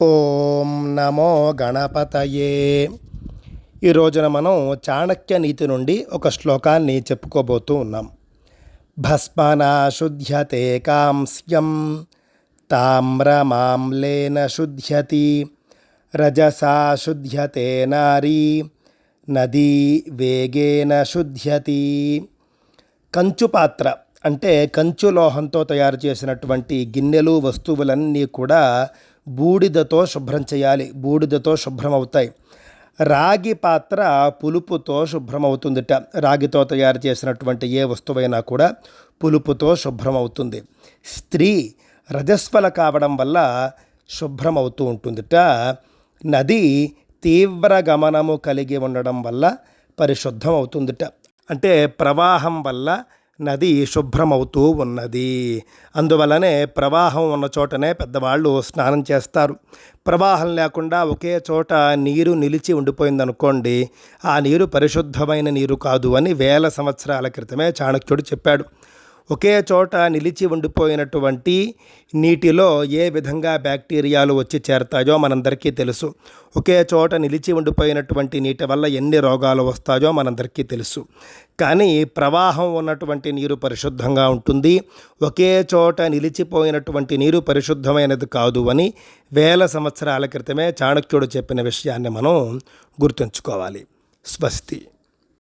ఓం నమో గణపతయే. ఈ రోజున మనం చాణక్య నీతి నుండి ఒక శ్లోకాన్ని చెప్పుకోబోతూ ఉన్నాం. భస్మనా శుద్ధ్యతే కాంస్యం తామ్రమాంలేన శుద్ధ్యతి రజసా శుద్ధ్యతే నారీ నదీ వేగేన శుద్ధ్యతి కంచు పాత్ర అంటే కంచు లోహంతో తయారు చేసినటువంటి గిన్నెలు వస్తువులన్నీ కూడా బూడిదతో శుభ్రం చేయాలి. బూడిదతో శుభ్రం అవుతాయి. రాగి పాత్ర పులుపుతో శుభ్రం అవుతుందిట. రాగితో తయారు చేసినటువంటి ఏ వస్తువైనా కూడా పులుపుతో శుభ్రం అవుతుంది. స్త్రీ రజస్వల కావడం వల్ల శుభ్రం అవుతూ ఉంటుందిట. నది తీవ్ర గమనము కలిగి ఉండడం వల్ల పరిశుద్ధం అవుతుందిట. అంటే ప్రవాహం వల్ల నది శుభ్రమవుతూ ఉన్నది. అందువలనే ప్రవాహం ఉన్న చోటనే పెద్దవాళ్ళు స్నానం చేస్తారు. ప్రవాహం లేకుండా ఒకే చోట నీరు నిలిచి ఉండిపోయిందనుకోండి ఆ నీరు పరిశుద్ధమైన నీరు కాదు అని వేల సంవత్సరాల క్రితమే చాణక్యుడు చెప్పాడు. ఒకే చోట నిలిచి ఉండిపోయినటువంటి నీటిలో ఏ విధంగా బ్యాక్టీరియాలు వచ్చి చేరతాయో మనందరికీ తెలుసు. ఒకే చోట నిలిచి ఉండిపోయినటువంటి నీటి వల్ల ఎన్ని రోగాలు వస్తాయో మనందరికీ తెలుసు. కానీ ప్రవాహం ఉన్నటువంటి నీరు పరిశుద్ధంగా ఉంటుంది. ఒకే చోట నిలిచిపోయినటువంటి నీరు పరిశుద్ధమైనది కాదు అని వేల సంవత్సరాల క్రితమే చాణక్యుడు చెప్పిన విషయాన్ని మనం గుర్తుంచుకోవాలి. స్వస్తి.